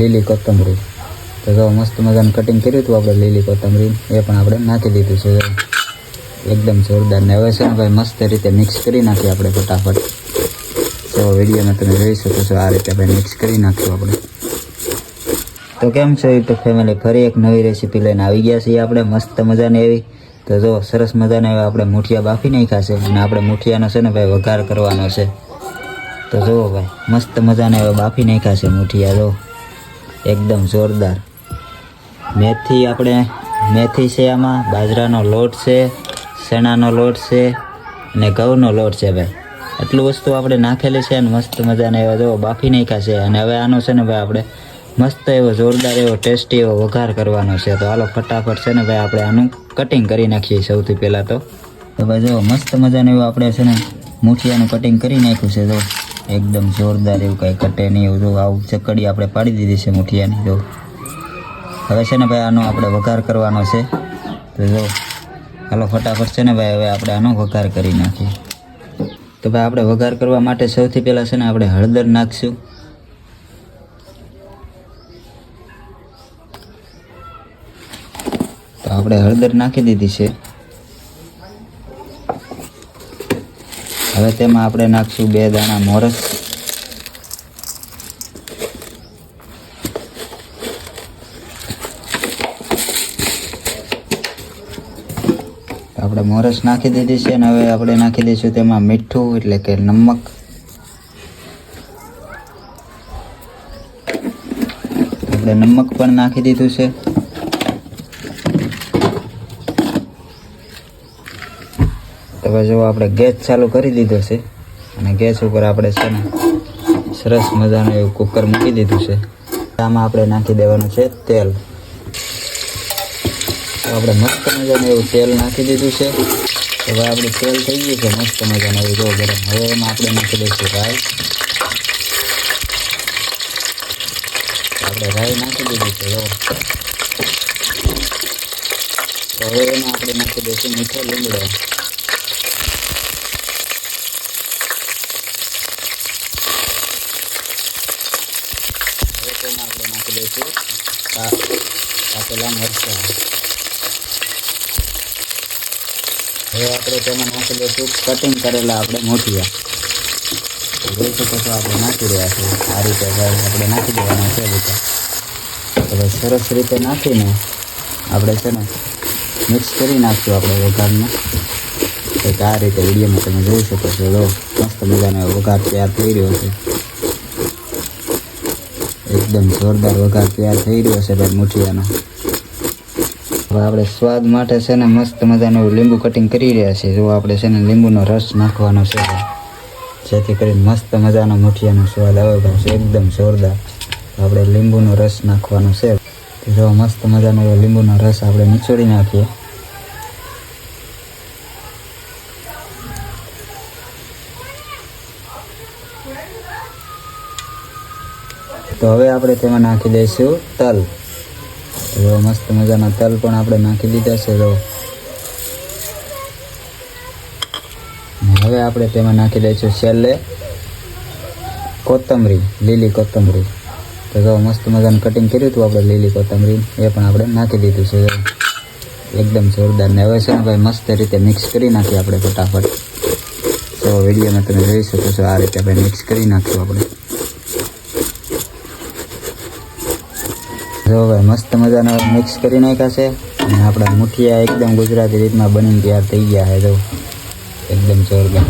લીલી કોથમરી. તો જો મસ્ત મજાનું કટિંગ કર્યું હતું આપણે લીલી કોથમરી, એ પણ આપણે નાખી દીધું છે. એકદમ જોરદાર ને હવે છે ને ભાઈ મસ્ત રીતે મિક્સ કરી નાખીએ આપણે ફટાફટ. તો વિડીયોમાં તમે જોઈ શકો છો આ રીતે ભાઈ મિક્સ કરી નાખ્યું આપણે. તો કેમ છો યુટ્યુબ ફેમિલી ફરી એક નવી રેસીપી લઈને આવી ગયા છીએ આપણે, મસ્ત મજાની એવી. તો જો સરસ મજાને આપણે મુઠિયા બાફી નાખ્યા છે અને આપણે મુઠિયાનો છે ને ભાઈ વઘાર કરવાનો છે. તો જુઓ ભાઈ મસ્ત મજાને એવા બાફી નાખ્યા છે મુઠિયા, જો. એકદમ જોરદાર. મેથી આપણે, મેથી છે આમાં, બાજરાનો લોટ છે ચણાનો લોટ છે, અને ઘઉંનો લોટ છે ભાઈ. આટલું વસ્તુ આપણે નાખેલી છે અને મસ્ત મજાને એવા જો બાફી નાખ્યા છે. અને હવે આનો છે ને ભાઈ આપણે મસ્ત એવો જોરદાર એવો ટેસ્ટી એવો વઘાર કરવાનો છે. તો હાલો ફટાફટ છે ને ભાઈ આપણે આનું કટિંગ કરી નાખીએ સૌથી પહેલાં તો. તો ભાઈ જો મસ્ત મજાનું એવું આપણે છે ને મૂઠિયાનું કટિંગ કરી નાખ્યું છે જો. એકદમ જોરદાર એવું કાંઈ કટે નહીં એવું જો આવું ચકડી આપણે પાડી દીધી છે મુઠિયાની, જો. હવે છે ને ભાઈ આનો આપણે વઘાર કરવાનો છે. તો જો, હાલો ફટાફટ છે ને ભાઈ હવે આપણે આનો વઘાર કરી નાખીએ. તો ભાઈ આપણે વઘાર કરવા માટે સૌથી પહેલાં છે ને આપણે હળદર નાખશું. તો આપણે હળદર નાખી દીધી છે. હવે તેમાં આપણે નાખશું બે દાણા મોરસ. આપણે મોરસ નાખી દીધી છે અને હવે આપણે નાખી દઈશું તેમાં મીઠું એટલે કે નમક. આપણે નમક પણ નાખી દીધું છે. હવે જો આપણે ગેસ ચાલુ કરી દીધો છે અને ગેસ ઉપર આપણે છે ને સરસ મજાનું એવું કુકર મૂકી દીધું છે. આમાં આપણે નાખી દેવાનું છે તેલ. તો આપણે મસ્ત મજાનું એવું તેલ નાખી દીધું છે. હવે આપણે તેલ થઈ ગયું છે, મસ્ત મજાનું એવું જો ગરમ. હવે એમાં આપણે નાખી દઈશું રાઈ. આપણે રાઈ નાખી દીધી છે, જો. હવે એમાં આપણે નાખી દઈશું મીઠો લીમડો. તેમાં આપણે નાખી દઈશું. કાપેલા મરચાં. હવે આપણે તેમાં નાખી દઈશું કટિંગ કરેલા આપણે મોટિયા આપણે નાખી રહ્યા છીએ. આ રીતે આપણે નાખી દેવાના છે રીતે હવે સરસ રીતે નાખીને આપણે છે ને મિક્સ કરી નાખશું આપણે વઘારને. એક આ રીતે વિડીયોમાં તમે જોઈ શકો છો. મસ્ત મજાનો વઘાર તૈયાર થઈ રહ્યો છે. એકદમ જોરદાર વઘાર તૈયાર થઈ રહ્યો છે ભાઈ મુઠિયાનો. હવે આપણે સ્વાદ માટે છે ને મસ્ત મજાનું લીંબુ કટિંગ કરી રહ્યા છીએ. જો આપણે છે ને લીંબુનો રસ નાખવાનો છે જેથી કરીને મસ્ત મજાનો મુઠિયાનો સ્વાદ આવે ભાઈ. એકદમ જોરદાર આપણે લીંબુનો રસ નાખવાનો છે. જો મસ્ત મજાનો લીંબુનો રસ આપણે નીચોડી નાખીએ. તો હવે આપણે તેમાં નાખી દઈશું તલ. તો મસ્ત મજાના તલ પણ આપણે નાખી દીધા છે હવે આપણે તેમાં નાખી દઈશું છેલ્લે કોથમરી, લીલી કોથમરી. તો જો મસ્ત મજાનું કટિંગ કર્યું હતું આપણે લીલી કોથમરી, એ પણ આપણે નાખી દીધું છે એકદમ જોરદાર. ને હવે છે ને ભાઈ મસ્ત રીતે મિક્સ કરી નાખીએ આપણે ફટાફટ. તો વિડીયોમાં તમે જોઈ શકો છો આ રીતે આપણે મિક્સ કરી નાખ્યું આપણે. જો ભાઈ મસ્ત મજાના મિક્સ કરી નાખ્યા છે. અને આપણા મુઠિયા એકદમ ગુજરાતી રીતમાં બનીને તૈયાર થઈ ગયા છે તો એકદમ જોરદાર.